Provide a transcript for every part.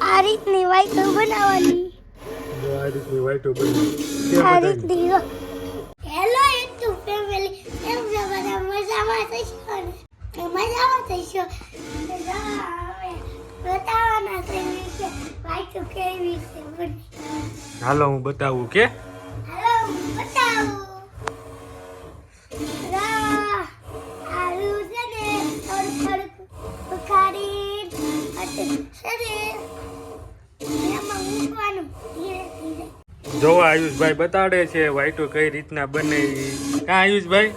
આ રીતની વાઈટો બનાવવાની. જો આ રીતની વાઈટો બનાવવાની આ રીતની હેલો યુટ્યુબ ફેમિલી કેમ છો? બધા મજામાં થશો ને? મજામાં થશો? બતાવવાના છે વિશે વાઈટો કેવી છે હાલો હું બતાવું કે હાલો હું બતાવું રા આલુ છે ને થોડું થોડું ઉખાડી અને છે ને એમાં મૂકવાનું ધીરે જો આયુષભાઈ બતાડે છે વાઈટો કઈ રીતના બને. હા આયુષભાઈ?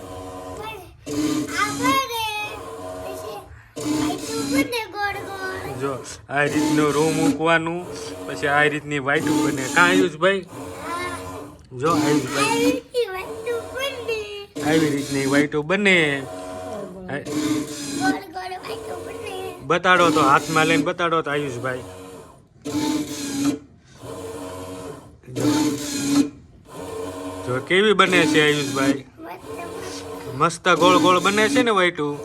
જો આ રીતનું રૂમ મૂકવાનું પછી આ રીતની વાઈટું બને. કા આયુષભાઈ? જો આયુષભાઈ. આવી રીતની વાઈટો બને. બતાડો તો હાથમાં લઈને બતાડો તો આયુષભાઈ જો. જો કેવી બને છે આયુષભાઈ? મસ્ત ગોળ ગોળ બને છે ને વાઈટું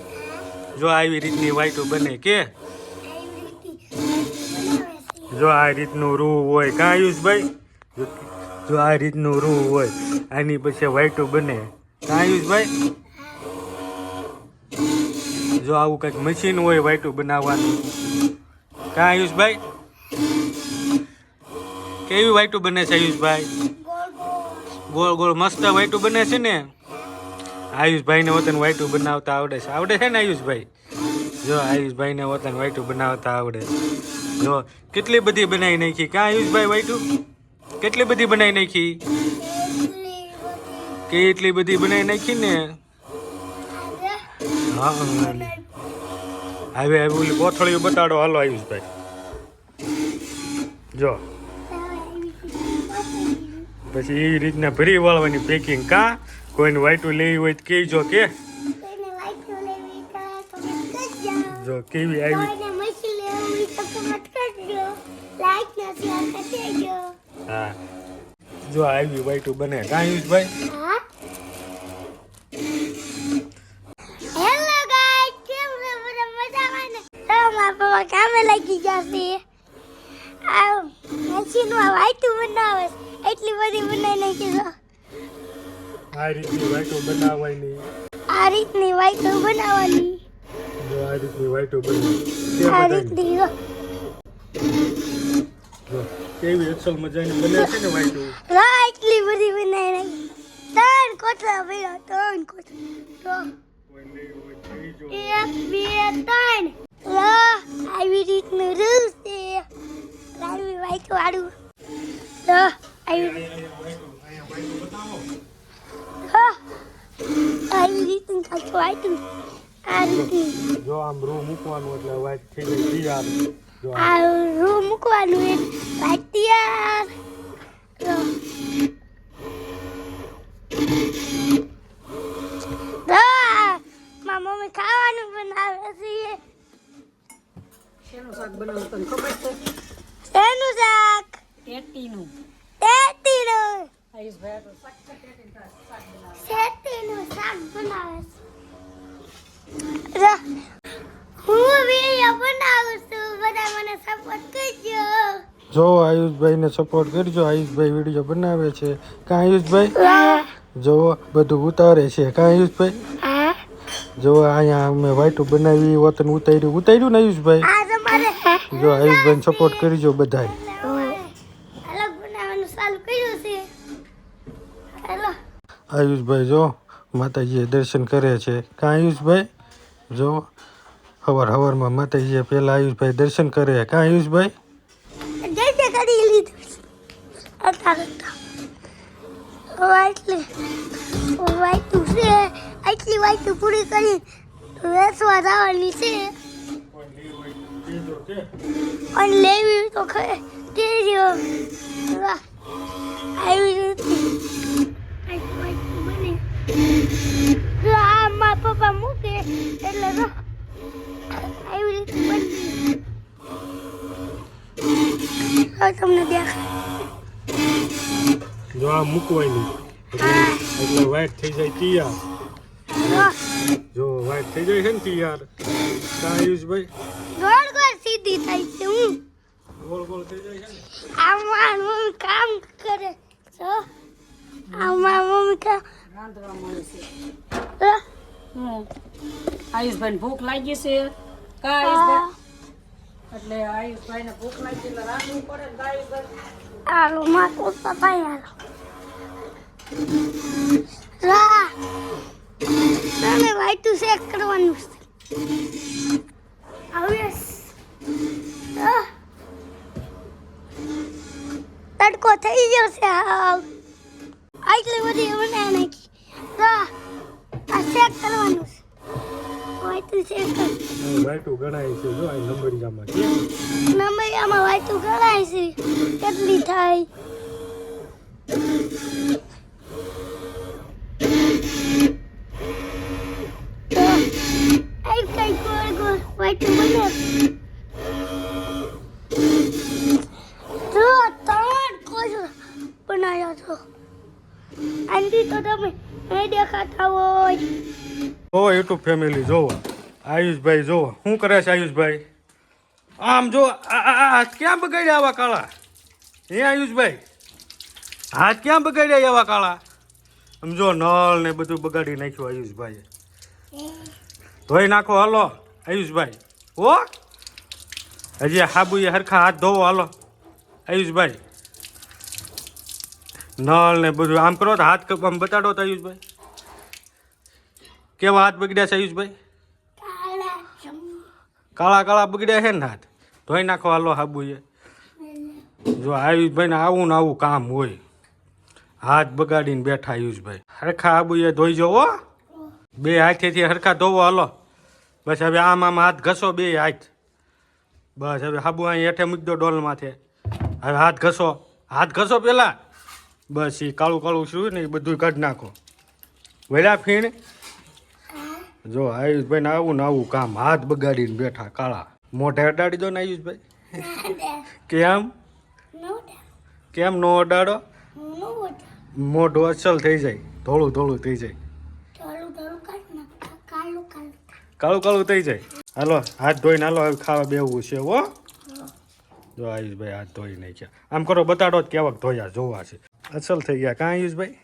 જો આવી રીતની વાઈટું બને કે? જો આ રીતનું રૂ હોય કા આયુષભાઈ? જો- આ રીતનું રૂ હોય, આની પછી વાઈટું બને. કા આયુષભાઈ? જો આવું કંઈક મશીન હોય વાઈટું બનાવવાનું. કા આયુષભાઈ? કેવી વાઈટું બને છે આયુષભાઈ? ગોળ ગોળ મસ્ત વાઈટું બને છે ને. આયુષભાઈને વતન વાઈટું બનાવતા આવડે છે. આવડે છે ને આયુષભાઈ? જો, આયુષભાઈને વતન વાઈટું બનાવતા આવડે. જો, કેટલી બધી બનાવી નાખી? કાં આયુષભાઈ વાઈટું કેટલી બધી બનાવી નાખી? કેટલી બધી બનાવી નાખી ને? હા. હવે હવે ઓલી કોથળીઓ બતાડો. હાલો, આયુષભાઈ. જો. પછી એવી રીતના ભરી વાળવાની પેકિંગ કા? કોઈને વાઈટું લેવી હોય તો કહેજો કે. જો કેવી આવી. હા. જો આવી વાઈટું બને. કાં યુઝ ગાઈસ કેમ લાગી જશે આ મશીનમાં વાઈટું બનાવે. એટલી બધી બનાવી નાખી છે. આ રીતની વાઈટો બનાવવાની. આ રીતની વાઈટો બનાવવાની. જો આ રીતની વાઈટો બને. આ રીતની જો. કેવી અસલ મજાની બને છે ને વાઈટો? હા એટલી બધી બનાવી નાખી. ત્રણ કોટલા ભર્યા ત્રણ કોટલા એક બે ત્રણ રા આવી રીતનું રૂલ છે આવી વાઈટ વાળું તો આવી હા આવી રીતનું કાંઈક વાઈટું આ રીતનું જો આમ રૂ મૂકવાનું એટલે વાઈટ થઈ ગઈ. તૈયાર આ. મૂકવાનું એ વાઈટ તૈયાર તો તો મારા મમ્મી ખાવાનું બનાવે છે શેનું શાક બનાવું તને ખબર છે? શેનું શાક? ટેટીનું શેતીનું આયુષભાઈ તો શાક ટેટીનું શાક બનાવે શેતીનું શાક બનાવે છે. તો હું વીડિયો બનાવું છું. બધા મને સપોર્ટ કરજો. જો આયુષભાઈને સપોર્ટ કરજો. આયુષભાઈ વીડિયો બનાવે છે. કા આયુષભાઈ? જો બધું ઉતારે છે. કા આયુષભાઈ? જો અહીંયા અમે વાઈટું બનાવી વતન ઉતાર્યું. ઉતાર્યું ને આયુષભાઈ? જો આયુષભાઈને સપોર્ટ કરજો બધાય. અલગ બનાવવાનું ચાલુ કર્યું છે. હેલો. આયુષભાઈ જો માતાજીએ દર્શન કરે છે. કા આયુષભાઈ? જો હવાર હવારમાં માતાજીએ પહેલાં આયુષભાઈ દર્શન કરે કા આયુષભાઈ? જય કરી લીધું છે. અત્યારે તો વાઈટલી છે. આટલી વાઈટું પૂરી કરી વેચવા જવાની છે. અને લેવી તો ખરે. આવી આ મા પપ્પા મૂકે. એટલે હવે તમને દેખાય જો આ મૂકવાની. હા. એટલે વાઈટ થઈ જાય તૈયાર. જો વાઈટ થઈ જાય છે ને તૈયાર કા આયુષભાઈ ગોળ ગોળ સીધી થાય છે હું. ગોળ ગોળ થઈ જાય છે ને? આમાં મમ્મી કામ કરે છો. આમાં મમ્મી કામ રાંધવા મળે છે ભૂખ લાગી છે. કા આયુષભાઈ એટલે આયુષભાઈને ભૂખ લાગી એટલે રાખવું પડે કા આયુષભાઈ હાલો માં પપ્પા હાલો. રા! તમે ભાઈ તું શેક કરવાનું છે. અ, તડકો થઈ ગયો છે આટલી બધી બનાવી નાખી. રા! આ શેક કરવાનું છે. વાઈટું શેક કર વાઈટું ગણાય છે જો આ નંબરિયામાં નંબરિયામાં વાઈટું ગણાય છે કેટલી થાય તો આ કઈ ગોળ ગોળ વાઈટું બને જો ત્રણ કોશ બનાવ્યો છો આંટી તો તમે નહીં દેખાતા હોય જોવો યુટ્યુબ ફેમિલી જોવો આયુષભાઈ, જો, શું કરે છે આયુષભાઈ? આમ જો હાથ ક્યાં બગાડ્યા આવા કાળા? હે આયુષભાઈ? હાથ ક્યાં બગાડ્યા આવા કાળા? આમ જો, નળ ને બધું બગાડી નાખ્યું આયુષભાઈ ધોઈ નાખો, હાલો, આયુષભાઈ. હો? હજી હાબુએ હરખા હાથ ધોવો, હાલો. આયુષભાઈ. નળ ને બધું, આમ કરો તો હાથ આમ બતાડો તો આયુષભાઈ. કેવા હાથ બગડ્યા છે આયુષભાઈ? કાળા કાળા બગડ્યા છે ને હાથ. ધોઈ નાખો હાલો હાબુએ. જો આયુષભાઈ ને આવું ને આવું કામ હોય. હાથ બગાડીને બેઠા આયુષભાઈ હરખા આબુએ ધોઈ જવો બે હાથેથી હરખા ધોવો હાલો. બસ હવે આમ આમ હાથ ઘસો બે હાથ. બસ હવે હાબુ અહીં હેઠે મૂકી દો ડોલમાંથી. હવે હાથ ઘસો. હાથ ઘસો પેલા. બસ એ કાળું કાળું શું ને એ બધું કાઢી નાખો. વળ્યા ફીણ જો આયુષભાઈ ને આવું ને આવું કામ હાથ બગાડીને બેઠા કાળા. મોઢે અડાડી દો ને આયુષભાઈ. કેમ? કેમ નો અડાડો? મોઢું અસલ થઈ જાય. ધોળું ધોળું થઈ જાય. કાળું કાળું થઈ જાય. હાલો, હાથ ધોઈને હાલો, હવે ખાવા બેવું છે, હો. જો આયુષભાઈ હાથ ધોઈ નાખ્યા આમ કરો, બતાડો જ કેવાક ધોયા જોવા છે. અસલ થઈ ગયા કાં આયુષભાઈ?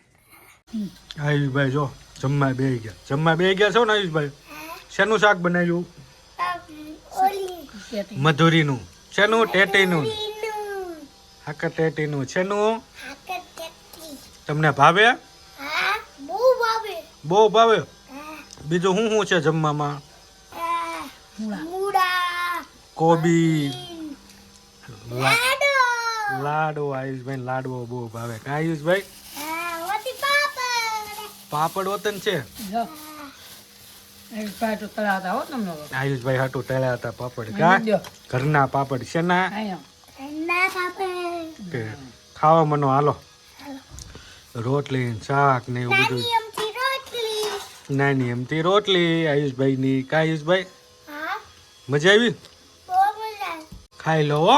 આયુષભાઈ જો જમવા બે ગયા. જમવા બે ગયા છો ને આયુષભાઈ? શેનું શાક બનાવ્યું? મધુરીનું. શેનું? ટેટીનું. હાકર ટેટીનું. શેનું? તમને ભાવે? બહુ ભાવે? બીજું શું શું છે જમવામાં? કોબી. લા- લાડવો આયુષભાઈ લાડવો બહુ ભાવે. કાં આયુષભાઈ? પાપડ વતન છે. આયુષભાઈ હાટું તળ્યા હતા પાપડ. કા? ઘરના પાપડ છે ના? કે ખાવા મનો હાલો. રોટલી શાક ને એવું બધું. નાની એમથી રોટલી. આયુષભાઈ ની કા આયુષભાઈ? મજા આવી. ખાઈ લો હો.